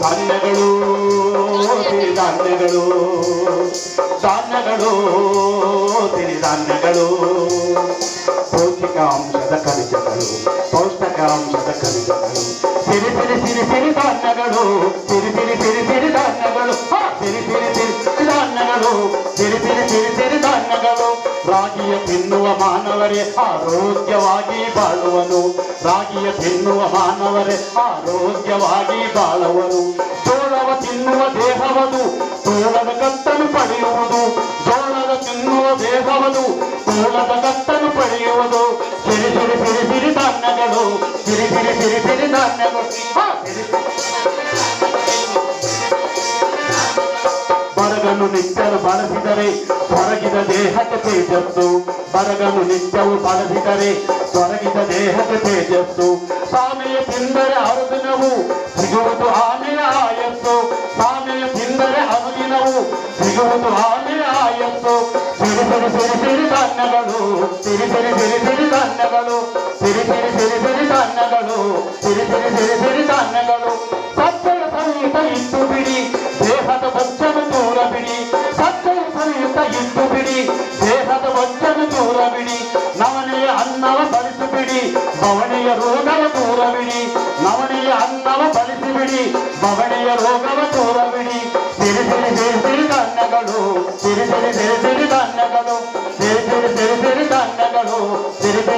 ಧಾನ್ಯಗಳು ಸಿರಿಧಾನ್ಯಗಳು ಧಾನ್ಯಗಳು ಸಿರಿಧಾನ್ಯಗಳು ಪೌಷ್ಟಿಕಾಂಶದ ಖನಿಜಗಳು ಪೌಷ್ಟಿಕಾಂಶದ ಖನಿಜಗಳು ಸಿರಿ ಸಿರಿ ಸಿರಿ ಸಿರಿ ಧಾನ್ಯಗಳು ಸಿರಿ ಸಿರಿ ಸಿರಿ ಸಿರಿ ಧಾನ್ಯಗಳು ಹಾ, ಸಿರಿ ಸಿರಿ ಸಿರಿ ಸಿರಿ ಧಾನ್ಯಗಳು ಸಿರಿ ಸಿರಿ ಸಿರಿ ಸಿರಿ ಧಾನ್ಯಗಳು ರಾಗಿಯ ತಿನ್ನುವ ಮಾನವರೇ ಆರೋಗ್ಯವಾಗಿ ಬಾಳುವನು. ರಾಗಿಯ ತಿನ್ನುವ ಮಾನವರೇ ಆರೋಗ್ಯವಾಗಿ ಬಾಳುವನು. ಜೋಳವ ತಿನ್ನುವ ದೇಹವದು, ತೋಳದ ಕತ್ತನು ಪಡೆಯುವುದು. ಜೋಳದ ತಿನ್ನುವ ದೇಹವದು, ತೋಳದ ಕತ್ತನು ಪಡೆಯುವುದು. ಸಿರಿ ಸಿರಿ ಸಿರಿ ಸಿರಿ ಧಾನ್ಯಗಳು, ಸಿರಿ ಸಿರಿ ಸಿರಿ ಸಿರಿ ಧಾನ್ಯಗಳು. ಹಾ, ನಿತ್ಯವು ಬಳಸಿದರೆ ತೊರಗಿದ ದೇಹಕ್ಕೆ ತೇಜಸ್ಸು ಬರಗನು ನಿತ್ಯವು ಬಳಸಿದರೆ ತೊರಗಿದ ದೇಹಕ್ಕೆ ತೇಜಸ್ಸು ಸಾಮೆಯ ತಿಂದರೆ ಅರುದಿನವು ಸಿಗುವುದು ಆನೆಯ ಆಯಸ್ಸು ಸಾಮೆಯ ತಿಂದರೆ ಅರುದಿನವು ಸಿಗುವುದು ಆನೆಯ ಆಯಸ್ಸು ಸಿರಿ ಸಿರಿ ಸಿರಿ ಸಿರಿ ಧಾನ್ಯಗಳು ಸಿರಿ ಸಿರಿ ಸಿರಿ ಸಿರಿ ಧಾನ್ಯಗಳು ಸಿರಿ ಸಿರಿ ಸಿರಿ ಸಿರಿ ಧಾನ್ಯಗಳು ಸಿರಿ ಸಿರಿ ಸಿರಿ ಸಿರಿ ಧಾನ್ಯಗಳು ಸತ್ಯದ ಸಂಗೀತ ಇಟ್ಟು ಬಿಡಿ అందవ కలిసిబిడి భవనీయ రోగల పూరవిడి నవనీయ అందవ కలిసిబిడి భవనీయ రోగవ దూరవిడి సిరిసిరి సిరిసిరి కన్నగలు సిరిసిరి సిరిసిరి కన్నగలు సిరిసిరి సిరిసిరి కన్నగలు సిరిసిరి